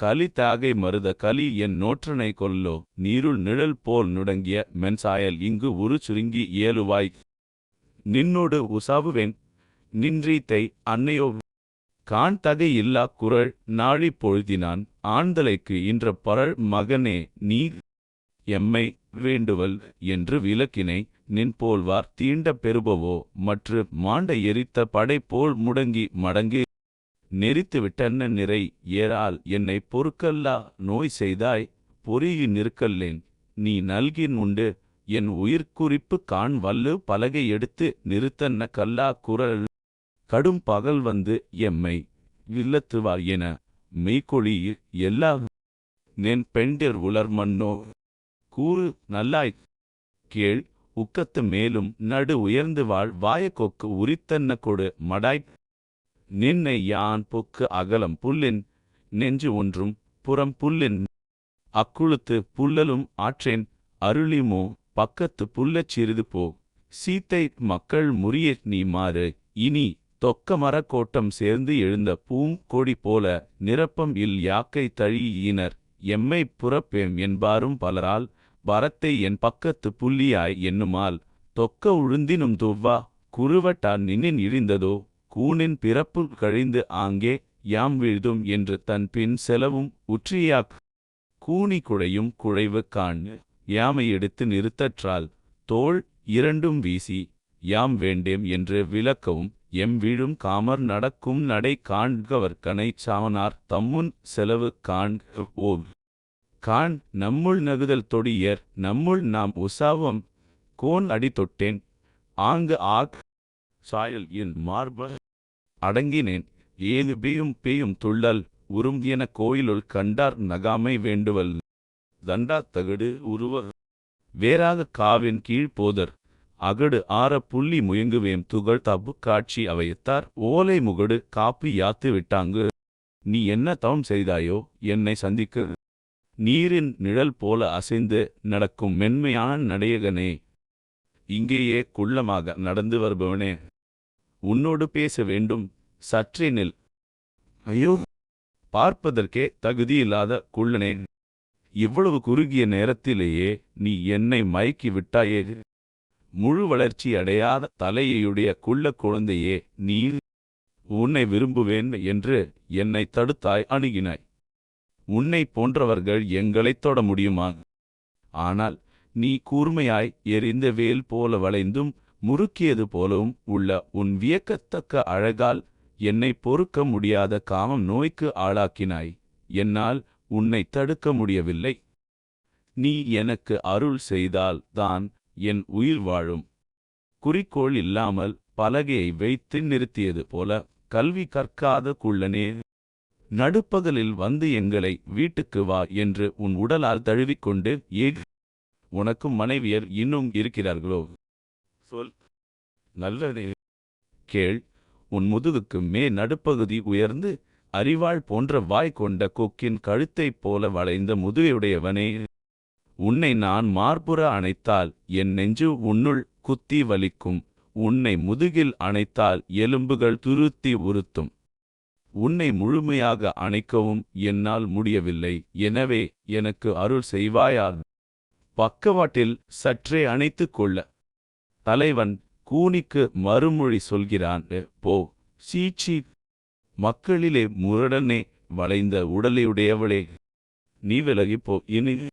கலி தாகை மருத கலி என் நோற்றனை கொல்லோ. நீருள் நிழல் போல் நுடங்கிய மென்சாயல் இங்கு உரு சுருங்கி இயலுவாய் நின்னோடு உசாவுவேன் நின்றீத்தை அன்னையோ. காண் தகை இல்லா குரல் நாழி பொழுதினான் ஆண்தலைக்கு இன்ற பரள் மகனே நீ எம்மை வேண்டுவல் என்று விளக்கினை நின் போல்வார் தீண்ட பெறுபவோ. மற்று மாண்ட எரித்த படை போல் முடங்கி மடங்கி நெறித்துவிட்டன்ன நிறை ஏறால் என்னை பொறுக்கல்லா நோய் செய்தாய் பொறியி நிற்கல்லேன். நீ நல்கின் உண்டு. என் உயிர்க்குறிப்பு காண் வல்லு பலகை எடுத்து நிறுத்தன்ன கல்லா குரல். கடும் பகல் வந்து எம்மை இல்லத்துவார் என மெய்கொழி எல்லா நென் பெண்டிர் உலர் மன்னோ கூறு நல்லாய் கேள் உக்கத்து மேலும் நடு உயர்ந்து வாழ் வாயக்கொக்கு உரித்தன்ன கொடு மடாய் நின்னை யான் பொக்கு அகலம் புல்லின் நெஞ்சு ஒன்றும் புறம் புல்லின் அக்குளுத்து புல்லலும் ஆற்றேன் அருளிமோ பக்கத்து புல்லச் சிறிது போ. சீத்தை மக்கள் முறிய நீ மாறு. இனி தொக்க மரக்கோட்டம் சேர்ந்து எழுந்த பூம் கொடி போல நிரப்பம் இல் யாக்கை தழியினர் எம்மை புறப்பேம் என்பாரும் பலரால் வரத்தை என் பக்கத்து புள்ளியாய் என்னுமால் தொக்க உழுந்தினும் துவ்வா குறுவட்டா நின்னின் இழிந்ததோ? கூனின் பிறப்பு கழிந்து ஆங்கே யாம் வீழ்தும் என்று தன் பின் செலவும் உற்றியாக் கூனி குழையும் குழைவு காண் யாமை எடுத்து நிறுத்தற்றால் தோள் இரண்டும் வீசி யாம் வேண்டேம் என்று விளக்கவும் எம் வீழும் காமர் நடக்கும் நடை காண்கவர் கனை சாமனார் தம்முன் செலவு காண் ஓ காண் நம்முள் நகுதல் தொடியர் நம்முள் நாம் உசாவம். கோன் அடி தொட்டேன் ஆங்கு ஆக் சாயல் என் மார்ப அடங்கினேன். ஏது பெயும் பெயும் துள்ளல் உறும் என கோயிலுள் கண்டார் நகாமை வேண்டுவல். தண்டா தகடு உருவ வேறாக காவின் கீழ் போதர். அகடு ஆற புள்ளி முயங்குவேம் துகள் தப்பு காட்சி அவையத்தார். ஓலை முகடு காப்பு யாத்து விட்டாங்கு. நீ என்ன தவம் செய்தாயோ என்னை சந்திக்க. நீரின் நிழல் போல அசைந்து நடக்கும் மென்மையான நடையகனே. இங்கேயே குள்ளமாக நடந்து வருபவனே. உன்னோடு பேச வேண்டும். சற்றே நில் ஐயோ. பார்ப்பதற்கே தகுதியில்லாத குள்ளனே. இவ்வளவு குறுகிய நேரத்திலேயே நீ என்னை மயக்கி விட்டாயே. முழு வளர்ச்சி அடையாத தலையையுடைய குள்ள குழந்தையே நீ உன்னை விரும்புவேன் என்று என்னை தடுத்தாய் அணுகினாய். உன்னை போன்றவர்கள் எங்களைத் தொட முடியுமா? ஆனால் நீ கூர்மையாய் எரிந்த வேல் போல வளைந்தும் முறுக்கியது போலவும் உள்ள உன் வியக்கத்தக்க அழகால் என்னை பொறுக்க முடியாத காமம் நோய்க்கு ஆளாக்கினாய். என்னால் உன்னை தடுக்க முடியவில்லை. நீ எனக்கு அருள் செய்தால் தான் என் உயிர் வாழும். குறிக்கோள் இல்லாமல் பலகையை வைத்து நிறுத்தியது போல கல்வி கற்காத குள்ளனே நடுப்பகலில் வந்து எங்களை வீட்டுக்கு வா என்று உன் உடலால் தழுவிக்கொண்டு ஏ உனக்கும் மனைவியர் இன்னும் இருக்கிறார்களோ? சொல். நல்லதே கேள். உன் முதுகுக்கு மே நடுப்பகுதி உயர்ந்து அறிவாள் போன்ற வாய் கொண்ட கொக்கின் கழுத்தைப் போல வளைந்த முதுகையுடையவனே உன்னை நான் மார்புற அணைத்தால் என் நெஞ்சு உன்னுள் குத்தி வலிக்கும். உன்னை முதுகில் அணைத்தால் எலும்புகள் துருத்தி உறுத்தும். உன்னை முழுமையாக அணைக்கவும் என்னால் முடியவில்லை. எனவே எனக்கு அருள் செய்வாயா? பக்கவாட்டில் சற்றே அணைத்துக் கொள்ள. தலைவன் கூனிக்கு மறுமொழி சொல்கிறான் போ சீச்சி. மக்களிலே முரடனே வளைந்த உடலையுடையவளே நீ விலகிப்போ இனி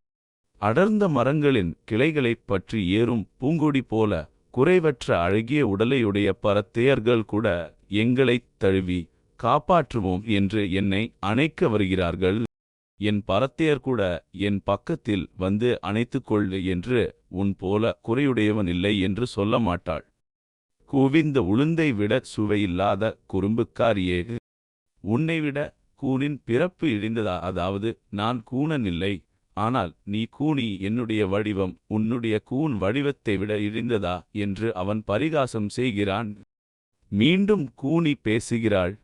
அடர்ந்த மரங்களின் கிளைகளைப் பற்றி ஏறும் பூங்கொடி போல குறைவற்ற அழகிய உடலையுடைய பரத்தையர்கள் கூட எங்களைத் தழுவி காப்பாற்றுவோம் என்று என்னை அணைக்க வருகிறார்கள். என் பரத்தையர் கூட என் பக்கத்தில் வந்து அணைத்துக்கொள் என்று உன் போல குறையுடையவன் இல்லை என்று சொல்ல மாட்டாள். குவிந்த உளுந்தை விட சுவையில்லாத குறும்புக்காரியே உன்னை விட கூனின் பிறப்பு இழிந்ததா? அதாவது நான் கூணன் இல்லை. ஆனால் நீ கூனி என்னுடைய வடிவம் உன்னுடைய கூன் வடிவத்தை விட இழிந்ததா? என்று அவன் பரிகாசம் செய்கிறான். மீண்டும் கூனி பேசுகிறாள்.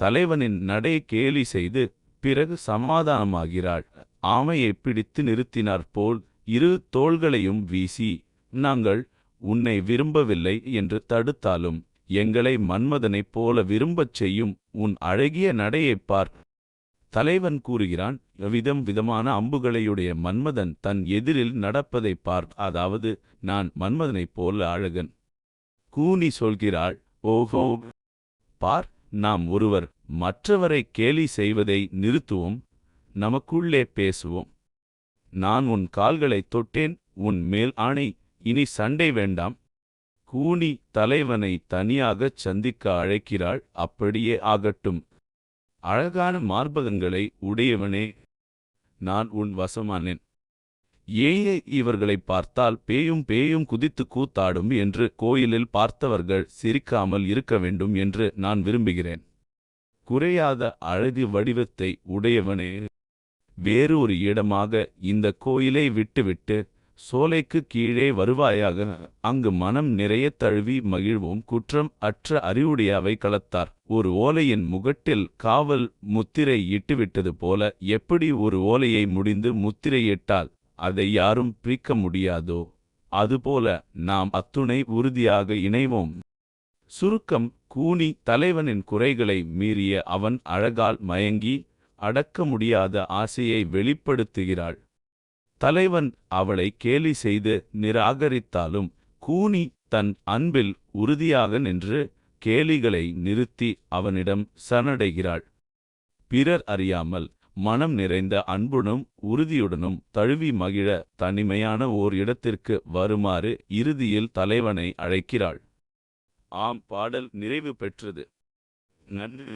தலைவனின் நடை கேலி செய்து பிறகு சமாதானமாகிறாள். ஆமையை பிடித்து நிறுத்தினார் போல் இரு தோள்களையும் வீசி நாங்கள் உன்னை விரும்பவில்லை என்று தடுத்தாலும் எங்களை மன்மதனைப் போல விரும்பச் செய்யும் உன் அழகிய நடையைப் பார். தலைவன் கூறுகிறான் விதம் விதமான அம்புகளையுடைய மன்மதன் தன் எதிரில் நடப்பதைப் பார். அதாவது நான் மன்மதனைப் போல அழகன். கூனி சொல்கிறாள் ஓஹோ பார் நாம் ஒருவர் மற்றவரை கேலி செய்வதை நிறுத்துவோம் நமக்குள்ளே பேசுவோம். நான் உன் கால்களைத் தொட்டேன் உன் மேல் ஆணை இனி சண்டை வேண்டாம். கூனி தலைவனை தனியாகச் சந்திக்க அழைக்கிறாள் அப்படியே ஆகட்டும். அழகான மார்பகங்களை உடையவனே நான் உன் வசமானேன். ஏயே இவர்களைப் பார்த்தால் பேயும் பேயும் குதித்து கூத்தாடும் என்று கோயிலில் பார்த்தவர்கள் சிரிக்காமல் இருக்க வேண்டும் என்று நான் விரும்புகிறேன். குறையாத அழகு வடிவத்தை உடையவனே. வேறு ஒரு இடமாக இந்த கோயிலை விட்டுவிட்டு சோலைக்கு கீழே வருவாயாக அங்கு மனம் நிறைய தழுவி மகிழ்வோம். குற்றம் அற்ற அறிவுடையவை களத்தார் ஒரு ஓலையின் முகட்டில் காவல் முத்திரை இட்டுவிட்டது போல எப்படி ஒரு ஓலையை முடிந்து முத்திரையிட்டால் அதை யாரும் பிரிக்க முடியாதோ? அதுபோல நாம் அத்துணை உறுதியாக இணைவோம். சுருக்கம் கூனி தலைவனின் குறைகளை மீறிய அவன் அழகால் மயங்கி அடக்க முடியாத ஆசையை வெளிப்படுத்துகிறாள். தலைவன் அவளை கேலி செய்து நிராகரித்தாலும் கூனி தன் அன்பில் உறுதியாக நின்று கேலிகளை நிறுத்தி அவனிடம் சரணடைகிறாள். பிறர் அறியாமல் மனம் நிறைந்த அன்புடனும் உறுதியுடனும் தழுவி மகிழ தனிமையான ஓர் இடத்திற்கு வருமாறு இறுதியில் தலைவனை அழைக்கிறாள். ஆம் பாடல் நிறைவு பெற்றது. நன்றி.